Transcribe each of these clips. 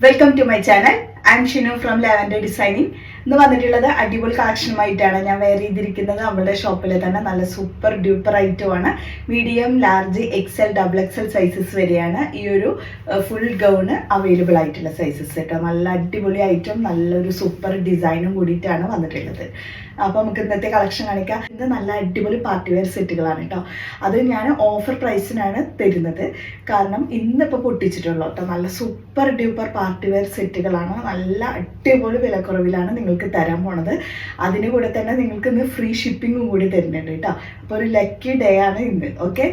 Welcome to my channel M Shinu from lavender designing ഇന്ന് വന്നിട്ടുള്ളത് അടിപൊളി കളക്ഷനുമായിട്ടാണ് ഞാൻ വെയർ ചെയ്തിരിക്കുന്നത്. നമ്മുടെ ഷോപ്പിൽ തന്നെ നല്ല സൂപ്പർ ഡ്യൂപ്പർ ഐറ്റമാണ് medium large XL double XL sizes വരെയാണ് ഈ ഒരു ഫുൾ ഗൗണ് അവൈലബിൾ ആയിട്ടുള്ള സൈസസ് കേട്ടോ നല്ല അടിപൊളി ഐറ്റം നല്ലൊരു സൂപ്പർ ഡിസൈനും കൂടിയിട്ടാണ് വന്നിട്ടുള്ളത്. അപ്പോൾ നമുക്ക് ഇന്നത്തെ കളക്ഷൻ കാണിക്കാം. ഇത് നല്ല അടിപൊളി പാർട്ടി വെയർ സെറ്റുകളാണ് കേട്ടോ അത് ഞാൻ ഓഫർ പ്രൈസിനാണ് തരുന്നത്. കാരണം ഇന്നിപ്പോൾ പൊട്ടിച്ചിട്ടുള്ളൂ കേട്ടോ നല്ല സൂപ്പർ ഡ്യൂപ്പർ പാർട്ടി വെയർ സെറ്റുകളാണ് നല്ല അടിപൊളി വിലക്കുറവിലാണ് നിങ്ങൾക്ക് തരാൻ പോണത്. അതിന് കൂടെ തന്നെ നിങ്ങൾക്ക് ഇന്ന് ഫ്രീ ഷിപ്പിങ്ങും കൂടി തരുന്നുണ്ട് കേട്ടോ അപ്പോൾ ഒരു ലക്കി ഡേ ആണ് ഇന്ന്. ഓക്കെ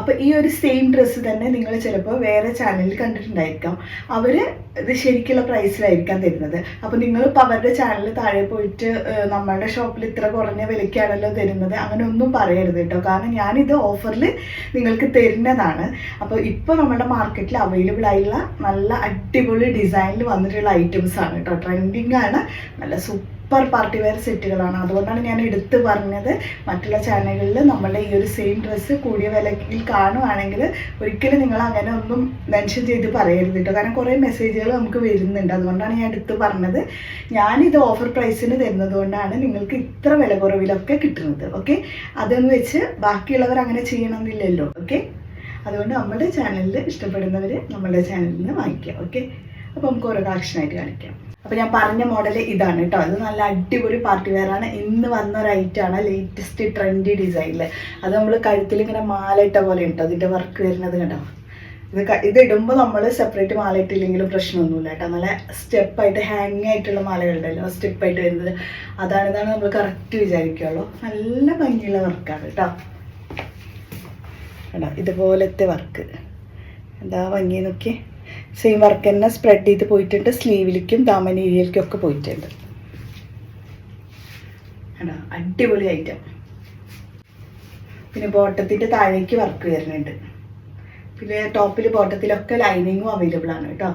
അപ്പോൾ ഈ ഒരു സെയിം ഡ്രസ്സ് തന്നെ നിങ്ങൾ ചിലപ്പോൾ വേറെ ചാനലിൽ കണ്ടിട്ടുണ്ടായിരിക്കാം. അവർ ഇത് ശരിക്കുള്ള പ്രൈസിലായിരിക്കാം തരുന്നത്. അപ്പോൾ നിങ്ങളിപ്പോൾ അവരുടെ ചാനലിൽ താഴെ പോയിട്ട് നമ്മളുടെ നമ്മളുടെ ഷോപ്പിൽ ഇത്ര കുറഞ്ഞ വിലയ്ക്കാണല്ലോ തരുന്നത്. അങ്ങനെ ഒന്നും പറയരുത് കേട്ടോ. കാരണം ഞാനിത് ഓഫറിൽ നിങ്ങൾക്ക് തരുന്നതാണ്. അപ്പോൾ ഇപ്പോൾ നമ്മുടെ മാർക്കറ്റിൽ അവൈലബിൾ ആയിട്ടുള്ള നല്ല അടിപൊളി ഡിസൈനിൽ വന്നിട്ടുള്ള ഐറ്റംസ് ആണ് കേട്ടോ. ട്രെൻഡിങ് ആണ്. നല്ല സൂപ്പർ പാർട്ടി വെയർ സെറ്റുകളാണ്. അതുകൊണ്ടാണ് ഞാൻ എടുത്തു പറഞ്ഞത്. മറ്റുള്ള ചാനലുകളിൽ നമ്മളുടെ ഈ ഒരു സെയിം ഡ്രസ്സ് കൂടിയ വിലയിൽ കാണുവാണെങ്കിൽ ഒരിക്കലും നിങ്ങൾ അങ്ങനെ ഒന്നും മെൻഷൻ ചെയ്ത് പറയരുത് കേട്ടോ കാരണം കുറേ മെസ്സേജുകൾ നമുക്ക് വരുന്നുണ്ട്. അതുകൊണ്ടാണ് ഞാൻ എടുത്ത് പറഞ്ഞത്. ഞാനിത് ഓഫർ പ്രൈസിന് തരുന്നത് കൊണ്ടാണ് നിങ്ങൾക്ക് ഇത്ര വില കുറവിലൊക്കെ കിട്ടുന്നത്. ഓക്കെ അതെന്ന് വെച്ച് ബാക്കിയുള്ളവർ അങ്ങനെ ചെയ്യണമെന്നില്ലല്ലോ. ഓക്കെ അതുകൊണ്ട് നമ്മുടെ ചാനലിൽ ഇഷ്ടപ്പെടുന്നവർ നമ്മുടെ ചാനലിൽ നിന്ന് വാങ്ങിക്കാം ഓക്കെ അപ്പോൾ നമുക്ക് ഓരോ കളക്ഷനായിട്ട് കാണിക്കാം. അപ്പോൾ ഞാൻ പറഞ്ഞ മോഡൽ ഇതാണ് കേട്ടോ. ഇത് നല്ല അടിപൊളി പാർട്ടി വെയർ ആണ്. ഇന്ന് വന്ന ഒരു ഐറ്റമാണ് ലേറ്റസ്റ്റ് ട്രെൻഡി ഡിസൈനിൽ അത് നമ്മൾ കഴുത്തിൽ ഇങ്ങനെ മാലയിട്ട പോലെ ഉണ്ടോ. അതിന്റെ വർക്ക് വരുന്നത് കണ്ടോ? ഇത് ഇത് ഇടുമ്പോൾ നമ്മൾ സെപ്പറേറ്റ് മാല ഇട്ടില്ലെങ്കിലും പ്രശ്നമൊന്നുമില്ല കേട്ടോ. നല്ല സ്റ്റെപ്പായിട്ട് ഹാങ് ആയിട്ടുള്ള മാലകളുണ്ടല്ലോ. സ്റ്റെപ്പായിട്ട് വരുന്നത്. അതാണ് ഇതാണ് നമ്മൾ കറക്റ്റ് വിചാരിക്കുള്ളൂ. നല്ല ഭംഗിയുള്ള വർക്കാണ് കേട്ടോ. കേട്ടോ ഇതുപോലത്തെ വർക്ക് എന്താ ഭംഗി നോക്കി സെയിം വർക്ക് തന്നെ സ്പ്രെഡ് ചെയ്ത് പോയിട്ടുണ്ട്. സ്ലീവിലേക്കും ദാമനീരിയലിക്കും ഒക്കെ പോയിട്ടുണ്ട്. അടിപൊളി ഐറ്റം പിന്നെ ബോട്ടത്തിന്റെ താഴേക്ക് വർക്ക് വരുന്നുണ്ട്. പിന്നെ ടോപ്പിൽ ബോട്ടത്തിലൊക്കെ ലൈനിങ്ങും അവൈലബിൾ ആണ് കേട്ടോ.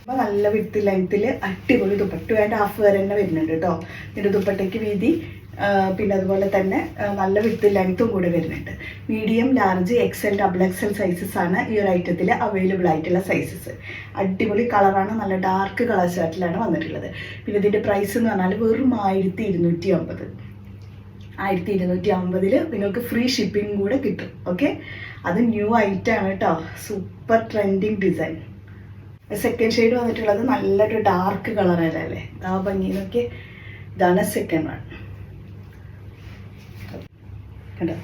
അപ്പോൾ നല്ല വിത്ത് ലെങ്ത്തിൽ അടിപൊളി ദുപ്പട്ട വേണ്ട ഹാഫ് വരെ തന്നെ വരുന്നുണ്ട് കേട്ടോ. ഇതിന്റെ ദുപ്പട്ടയ്ക്ക് വീതി പിന്നെ അതുപോലെ തന്നെ നല്ല വിത്ത് ലെങ്ത്തും കൂടെ വരുന്നുണ്ട്. Medium large XL double XL sizes ആണ് ഈ ഒരു ഐറ്റത്തിൽ അവൈലബിൾ ആയിട്ടുള്ള സൈസസ് അടിപൊളി കളറാണ് നല്ല ഡാർക്ക് കളർ ഷർട്ടിലാണ് വന്നിട്ടുള്ളത്. പിന്നെ ഇതിന്റെ പ്രൈസ് എന്ന് പറഞ്ഞാൽ വെറും ആയിരത്തി ഇരുന്നൂറ്റി അമ്പത് ആയിരത്തി ഇരുന്നൂറ്റി അമ്പതിൽ നിങ്ങൾക്ക് ഫ്രീ ഷിപ്പിംഗ് കൂടെ കിട്ടും ഓക്കെ അത് ന്യൂ ഐറ്റം ആണ് കേട്ടോ super trending design second shade വന്നിട്ടുള്ളത് നല്ലൊരു ഡാർക്ക് കളറല്ലേ ആ ഭംഗി നോക്കി ഇതാണ് സെക്കൻഡ് വൺ കണ്ടോ?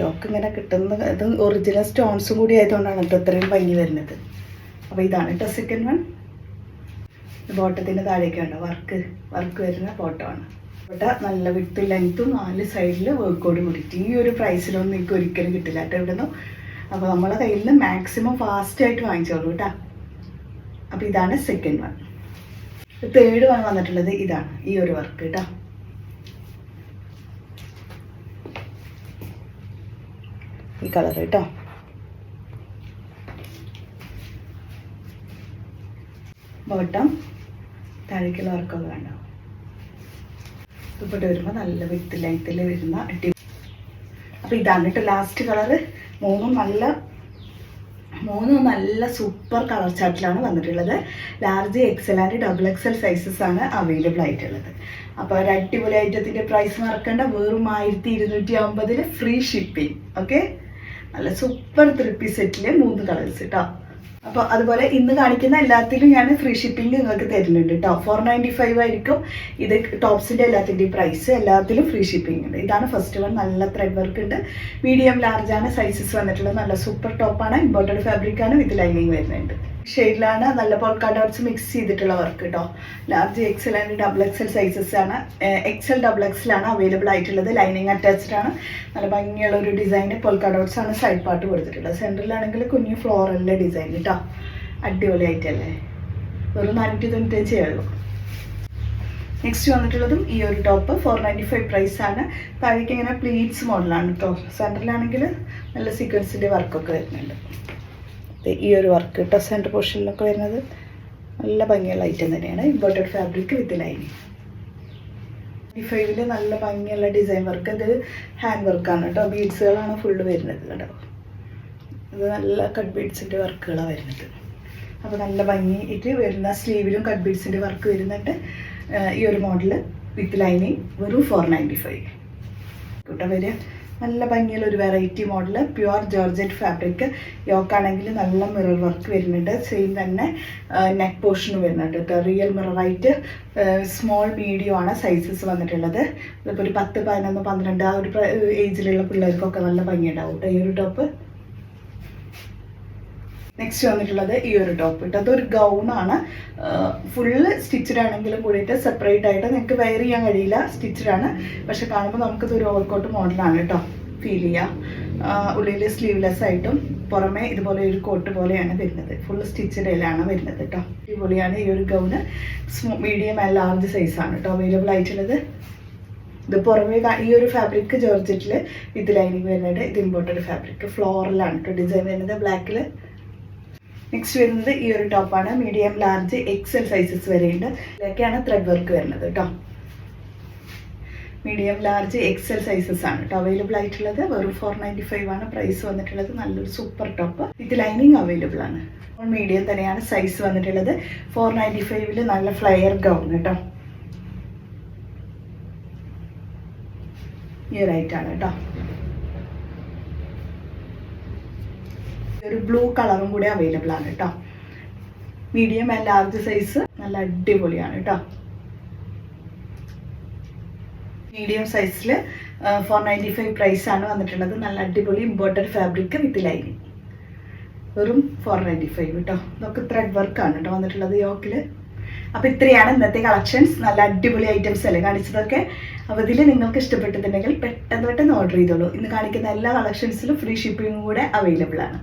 യോക്ക് ഇങ്ങനെ കിട്ടുന്ന ഇത് ഒറിജിനൽ സ്റ്റോൺസും കൂടി ആയതുകൊണ്ടാണ് കേട്ടോ ഇത്രയും ഭംഗി വരുന്നത്. അപ്പോൾ ഇതാണ് കേട്ടോ സെക്കൻഡ് വൺ ബോട്ടത്തിന്റെ താഴേക്കാണ് വർക്ക് വർക്ക് വരുന്ന ഫോട്ടോ ആണ്. ഇവിടെ നല്ല വിട്ട് ലെങ്ത്തും നാല് സൈഡിൽ വർക്കോട് കൂടിയിട്ട്. ഈ ഒരു പ്രൈസിലൊന്നും നിങ്ങൾക്ക് ഒരിക്കലും കിട്ടില്ല കേട്ടോ ഇവിടെ നിന്നും അപ്പോൾ നമ്മളെ കയ്യിൽ മാക്സിമം ഫാസ്റ്റ് ആയിട്ട് വാങ്ങിച്ചോളൂ കേട്ടോ. അപ്പോൾ ഇതാണ് സെക്കൻഡ് വൺ തേർഡ് വൺ വന്നിട്ടുള്ളത് ഇതാണ് ഈ ഒരു വർക്ക് കേട്ടോ. കളർ കേട്ടോ. ബോട്ടം താഴേക്കുള്ള വർക്കൊക്കെ വേണ്ട. ദുപ്പട്ട വരുമ്പോൾ നല്ല വിത്ത് ലൈത്തിൽ വരുന്ന അടി അപ്പോൾ ഇതാണ് കേട്ടോ ലാസ്റ്റ് കളറ്. മൂന്നും നല്ല മൂന്നും നല്ല സൂപ്പർ കളർ ചാർട്ടിലാണ് വന്നിട്ടുള്ളത്. Large XL and double XL sizes ആണ് അവൈലബിൾ ആയിട്ടുള്ളത്. അപ്പോൾ ഒരു അടിപൊളി ഐറ്റത്തിന്റെ പ്രൈസ് മറക്കേണ്ട. വെറും ആയിരത്തി ഇരുന്നൂറ്റി അമ്പതിന് ഫ്രീ ഷിപ്പിംഗ് ഓക്കെ നല്ല സൂപ്പർ ത്രീ പീസ് സെറ്റിൽ മൂന്ന് കളേഴ്സ് കേട്ടോ അപ്പോൾ അതുപോലെ ഇന്ന് കാണിക്കുന്ന എല്ലാത്തിലും ഞാൻ ഫ്രീ ഷിപ്പിംഗ് നിങ്ങൾക്ക് തരുന്നുണ്ട് കേട്ടോ ഫോർ നയന്റി ഫൈവ് ആയിരിക്കും. ഇത് ടോപ്സിന്റെ എല്ലാത്തിന്റെയും പ്രൈസ് എല്ലാത്തിലും ഫ്രീ ഷിപ്പിംഗ് ഉണ്ട്. ഇതാണ് ഫസ്റ്റ് വൺ നല്ല ത്രെഡ് വർക്ക് ഉണ്ട്. മീഡിയം ലാർജ് ആണ്. സൈസസ് വന്നിട്ടുള്ളത് നല്ല സൂപ്പർ ടോപ്പാണ് ഇമ്പോർട്ടഡ് ഫാബ്രിക് ആണ് വിത്ത് ലൈനിങ് വരുന്നുണ്ട്. ഷെയ്ഡിലാണ് നല്ല പോൾക്കാ ഡോട്ട്സ് മിക്സ് ചെയ്തിട്ടുള്ള വർക്ക് കേട്ടോ large XL and double XL sizes ആണ്. എക്സൽ ഡബിൾ എക്സലാണ് അവൈലബിൾ ആയിട്ടുള്ളത്. ലൈനിങ് അറ്റാച്ച്ഡ് ആണ്. നല്ല ഭംഗിയുള്ള ഒരു ഡിസൈൻ പോൾക്കാ ഡോട്ട്സ് ആണ് സൈഡ് പാർട്ട് കൊടുത്തിട്ടുള്ളത്. സെന്ററിലാണെങ്കിൽ കുഞ്ഞു ഫ്ലോറലിന്റെ ഡിസൈൻ കേട്ടോ അടിപൊളി ആയിട്ടല്ലേ വെറും നാനൂറ്റി തൊണ്ണൂറ്റഞ്ചേ ഉള്ളൂ. നെക്സ്റ്റ് വന്നിട്ടുള്ളതും ഈ ഒരു top four ninety five price ആണ്. താഴേക്ക് ഇങ്ങനെ പ്ലീറ്റ്സ് മോഡലാണ് കേട്ടോ സെന്ററിലാണെങ്കിൽ നല്ല സീക്വൻസിന്റെ വർക്കൊക്കെ വരുന്നുണ്ട്. ഈ ഒരു വർക്ക് കേട്ടോ സെന്റർ പോർഷനിലൊക്കെ വരുന്നത് നല്ല ഭംഗിയുള്ള ഐറ്റം തന്നെയാണ്. ഇമ്പോർട്ടഡ് ഫാബ്രിക് വിത്ത് ലൈനിങ് ഈ ഫൈവിൽ നല്ല ഭംഗിയുള്ള ഡിസൈൻ വർക്ക് ഇത് ഹാൻഡ് വർക്കാണ് കേട്ടോ ബീഡ്സുകളാണ് ഫുള്ള് വരുന്നത് കേട്ടോ ഇത് നല്ല കട്ട് ബീഡ്സിന്റെ വർക്കുകളാണ് വരുന്നത്. അപ്പോൾ നല്ല ഭംഗിയിട്ട് വരുന്ന സ്ലീവിലും കട്ട് ബീഡ്സിന്റെ വർക്ക് വരുന്നുണ്ട്. ഈ ഒരു മോഡൽ വിത്ത് ലൈനിങ് വെറും ഫോർ നയന്റി ഫൈവ് കൂട്ടം വരിക നല്ല ഭംഗിയുള്ള ഒരു variety model pure georgette fabric യോക്കാണെങ്കിൽ നല്ല മിറർ വർക്ക് വരുന്നുണ്ട്. സെയിം തന്നെ നെക്ക് പോർഷൻ വരുന്നുണ്ട് കേട്ടോ. റിയൽ മിററായിട്ട് സ്മോൾ മീഡിയം ആണ് സൈസസ് വന്നിട്ടുള്ളത്. ഇതിപ്പോൾ ഒരു പത്ത് പതിനൊന്ന് പന്ത്രണ്ട് ആ ഒരു ഏജിലുള്ള പിള്ളേർക്കൊക്കെ നല്ല ഭംഗിയുണ്ടാവും കേട്ടോ. ഈ ഒരു ടോപ്പ് നെക്സ്റ്റ് വന്നിട്ടുള്ളത് ഈ ഒരു ടോപ്പ് കിട്ടും അതൊരു ആണ്. ഫുള്ള് സ്റ്റിച്ചഡ് ആണെങ്കിലും കൂടിയിട്ട് സെപ്പറേറ്റ് ആയിട്ട് നിങ്ങൾക്ക് വെയർ ചെയ്യാൻ കഴിയില്ല. സ്റ്റിച്ചഡ് ആണ്. പക്ഷെ കാണുമ്പോൾ നമുക്കിത് ഒരു ഓവർകോട്ട് മോഡലാണ് കേട്ടോ. ഫീൽ ചെയ്യുക ഉള്ളിൽ സ്ലീവ്ലെസ് ആയിട്ടും പുറമെ ഇതുപോലെ ഒരു കോട്ട് പോലെയാണ് വരുന്നത്. ഫുൾ സ്റ്റിച്ചഡിലാണ് വരുന്നത് കേട്ടോ. അടിപൊളിയാണ് ഈ ഒരു ഗൗണ് മീഡിയം ആൻഡ് ലാർജ് സൈസാണ് കേട്ടോ അവൈലബിൾ ആയിട്ടുള്ളത്. ഇത് പുറമേ ഈ ഒരു ഫാബ്രിക് ജോർജറ്റിൽ വിത്ത് ലൈനിങ് വരുന്നുണ്ട് ഇത് ഇമ്പോർട്ടഡ് ഫാബ്രിക് ഫ്ലോറലാണ് കേട്ടോ. ഡിസൈൻ വരുന്നത് ബ്ലാക്കിൽ നെക്സ്റ്റ് വരുന്നത് ഈ ഒരു ടോപ്പാണ് മീഡിയം ലാർജ് എക്സൽ സൈസസ് വരെയുണ്ട്. ഇതൊക്കെയാണ് ത്രെഡ് വർക്ക് വരുന്നത് കേട്ടോ മീഡിയം ലാർജ് എക്സൽ സൈസസ് ആണ് കേട്ടോ അവൈലബിൾ ആയിട്ടുള്ളത്. വെറും ഫോർ നയന്റി ഫൈവ് ആണ് പ്രൈസ് വന്നിട്ടുള്ളത്. നല്ലൊരു സൂപ്പർ ടോപ്പ് ഇത് ലൈനിങ് അവൈലബിൾ ആണ്. മീഡിയം തന്നെയാണ് സൈസ് വന്നിട്ടുള്ളത്. ഫോർ നയന്റി ഫൈവിൽ നല്ല ഫ്ലയർ ഗൗൺ കേട്ടോ ഈ ഒരു ആണ് കേട്ടോ ഒരു ബ്ലൂ കളറും കൂടി അവൈലബിൾ ആണ് കേട്ടോ മീഡിയം ആൻഡ് ലാർജ് സൈസ് നല്ല അടിപൊളിയാണ് കേട്ടോ മീഡിയം സൈസിൽ ഫോർ നയന്റി ഫൈവ് പ്രൈസ് ആണ് വന്നിട്ടുള്ളത്. നല്ല അടിപൊളി ഇമ്പോർട്ടഡ് ഫാബ്രിക് വിത്ത് ലൈനിങ് വെറും ഫോർ നയന്റി ഫൈവ് കേട്ടോ ഇതൊക്കെ ത്രെഡ് വർക്കാണ് കേട്ടോ വന്നിട്ടുള്ളത് യോക്കിൽ അപ്പോൾ ഇത്രയാണ് ഇന്നത്തെ കളക്ഷൻസ് നല്ല അടിപൊളി ഐറ്റംസ് അല്ലേ കാണിച്ചതൊക്കെ? അപ്പോൾ ഇതിൽ നിങ്ങൾക്ക് ഇഷ്ടപ്പെട്ടിട്ടുണ്ടെങ്കിൽ പെട്ടെന്ന് പെട്ടെന്ന് ഓർഡർ ചെയ്തോളൂ. ഇന്ന് കാണിക്കുന്ന എല്ലാ കളക്ഷൻസിലും ഫ്രീ ഷിപ്പിംഗ് കൂടെ അവൈലബിൾ ആണ്.